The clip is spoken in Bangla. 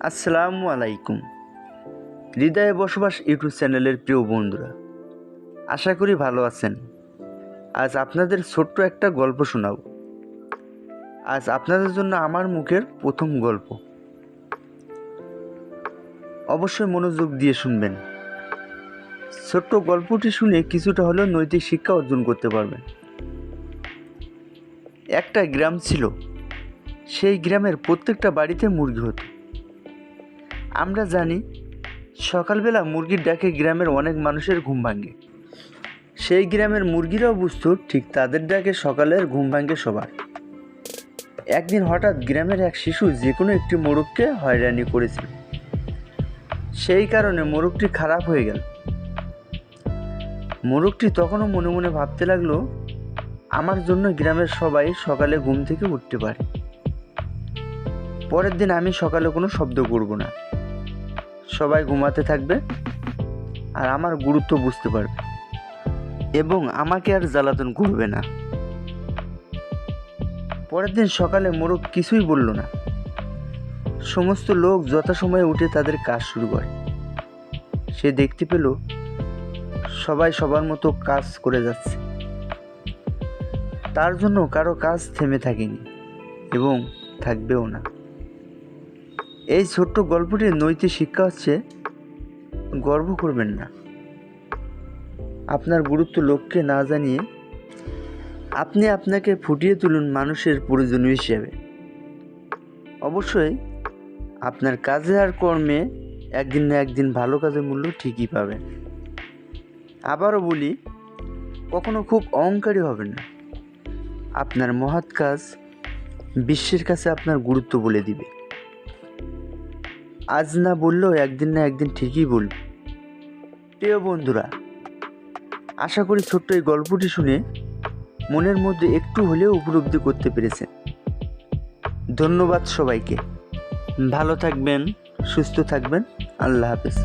আসসালামু আলাইকুম। হৃদয়ে বসবাস ইউটিউব চ্যানেলের প্রিয় বন্ধুরা, আশা করি ভালো আছেন। আজ আপনাদের ছোট্ট একটা গল্প শোনাব। আজ আপনাদের জন্য আমার মুখের প্রথম গল্প। অবশ্যই মনোযোগ দিয়ে শুনবেন। ছোট্ট গল্পটি শুনে কিছুটা হলেও নৈতিক শিক্ষা অর্জন করতে পারবেন। একটা গ্রাম ছিল। সেই গ্রামের প্রত্যেকটা বাড়িতে মুরগি হতো। আমরা জানি সকালবেলা মুরগির ডাকে গ্রামের অনেক মানুষের ঘুম ভাঙে। সেই গ্রামের মুরগিরাও বুঝতো ঠিক তাদের ডাকে সকালের ঘুম ভাঙে সবার। একদিন হঠাৎ গ্রামের এক শিশু যে কোনো একটি মোরগকে হয়রানি করেছিল। সেই কারণে মোরগটি খারাপ হয়ে গেল। মোরগটি তখনও মনে মনে ভাবতে লাগল, আমার জন্য গ্রামের সবাই সকালে ঘুম থেকে উঠতে পারে। পরের দিন আমি সকালে কোনো শব্দ করব না। সবাই ঘুমাতে থাকবে আর আমার গুরুত্ব বুঝতে পারবে এবং আমাকে আর জ্বালাতন করবে না। পরের দিন সকালে মোরগ কিছুই বলল না। সমস্ত লোক যথাসময়ে উঠে তাদের কাজ শুরু করে। সে দেখতে পেল সবাই সবার মতো কাজ করে যাচ্ছে। তার জন্য কারও কাজ থেমে থাকেনি এবং থাকবেও না। এই ছোট্ট গল্পটির নৈতিক শিক্ষা হচ্ছে গর্ব করবেন না। আপনার গুরুত্ব লোককে না জানিয়ে আপনি আপনাকে ফুটিয়ে তুলুন মানুষের প্রয়োজন হিসেবে। অবশ্যই আপনার কাজে আর কর্মে একদিন না একদিন ভালো কাজের মূল্য ঠিকই পাবেন। আবারও বলি, কখনো খুব অহংকারী হবেন না। আপনার মহৎ কাজ বিশ্বের কাছে আপনার গুরুত্ব বলে দিবে। আজ না বললেও একদিন না একদিন ঠিকই বল। প্রিয় বন্ধুরা, আশা করি ছোট্ট এই গল্পটি শুনে মনের মধ্যে একটু হলেও উপলব্ধি করতে পেরেছেন। ধন্যবাদ সবাইকে। ভালো থাকবেন, সুস্থ থাকবেন। আল্লাহ হাফেজ।